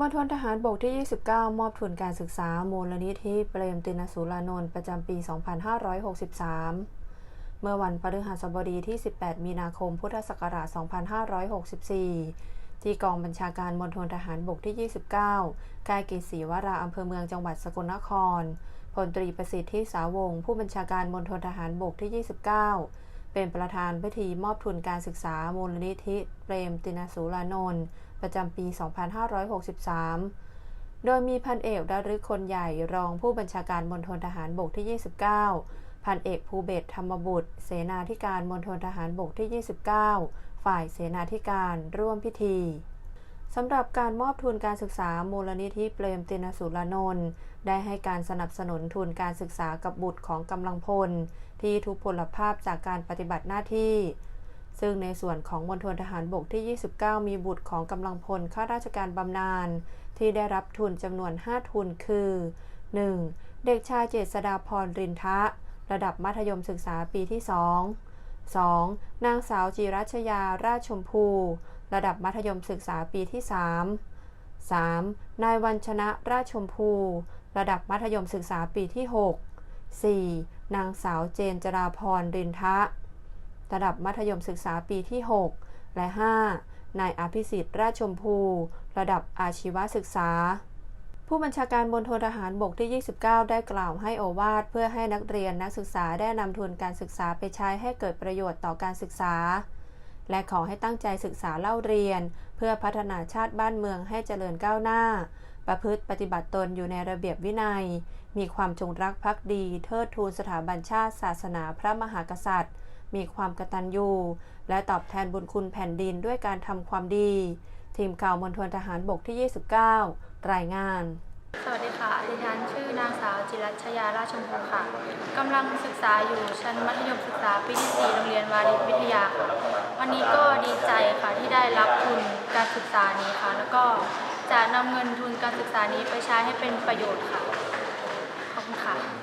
มณฑลทหารบกที่ 29 มอบทุนการศึกษามูลนิธิเปรมตินสุรานนท์ประจำปี 2563 เมื่อวันพฤหัสบดีที่ 18 มีนาคม พุทธศักราช 2564 ที่กองบัญชาการมณฑลทหารบกที่ 29 ค่ายกิจศรีวราอำเภอเมืองจังหวัดสกลนคร พลตรีประสิทธิ์ที่สาวงผู้บัญชาการมณฑลทหารบกที่ 29 เป็นประธานพิธีมอบทุนการศึกษามูลนิธิเปรมตินสุรานนท์ประจำปี 2563 โดยมีพันเอกดารึกคนใหญ่รองผู้บัญชาการมณฑลทหารบกที่ 29 พันเอกภูเบศธรรมบุตร เสนาธิการมณฑลทหารบกที่ 29 ฝ่ายเสนาธิการร่วมพิธี สำหรับการมอบทุนการศึกษามูลนิธิเปรมตินสุรนนท์ได้ให้การสนับสนุนทุนการศึกษากับบุตรของกำลังพล ที่ทุพพลภาพจากการปฏิบัติหน้าที่ ซึ่งในส่วนของมณฑลทหารบกที่ 29 มีบุตรของกำลังพลข้าราชการบำนาญที่ได้รับทุนจำนวน 5 ทุนคือ 1. เด็กชายเจษดาพรรินทะ ระดับมัธยมศึกษาปีที่ 2 2. นางสาวจิรัชยาราชชมพู ระดับมัธยมศึกษาปีที่ 3 3. นายวันชนะราชชมพู ระดับมัธยมศึกษาปีที่ 6 4. นางสาวเจนจราพรรินทะ ระดับมัธยมศึกษาปีที่ 6 และ 5. นายอภิสิทธิ์ราชชมพู ระดับอาชีวศึกษา ผู้บัญชาการมณฑลทหารบกที่ 29 ได้กล่าวให้โอวาทเพื่อให้นักเรียนนักศึกษาได้นำทุนการศึกษาไปใช้ให้เกิดประโยชน์ต่อการศึกษา และขอให้ตั้งใจศึกษาเล่าเรียน เพื่อพัฒนาชาติบ้านเมืองให้เจริญก้าวหน้า ประพฤติปฏิบัติตนอยู่ในระเบียบวินัย มีความจงรักภักดี เทิดทูนสถาบันชาติ ศาสนาพระมหากษัตริย์ มีความกตัญญูและตอบแทนบุญคุณแผ่นดินด้วยการทำความดี ทีมข่าวมณฑลทหารบกที่ 29 รายงาน สวัสดีค่ะ ดิฉันชื่อนางสาวจิรัชยาราชมพูค่ะ กำลังศึกษาอยู่ชั้นมัธยมศึกษาปีที่ 4 โรงเรียนวาริวิทยาค่ะ วันนี้ก็ดีใจค่ะที่ได้รับทุนการศึกษานี้ค่ะ แล้วก็จะนำเงินทุนการศึกษานี้ไปใช้ให้เป็นประโยชน์ค่ะ ขอบคุณค่ะ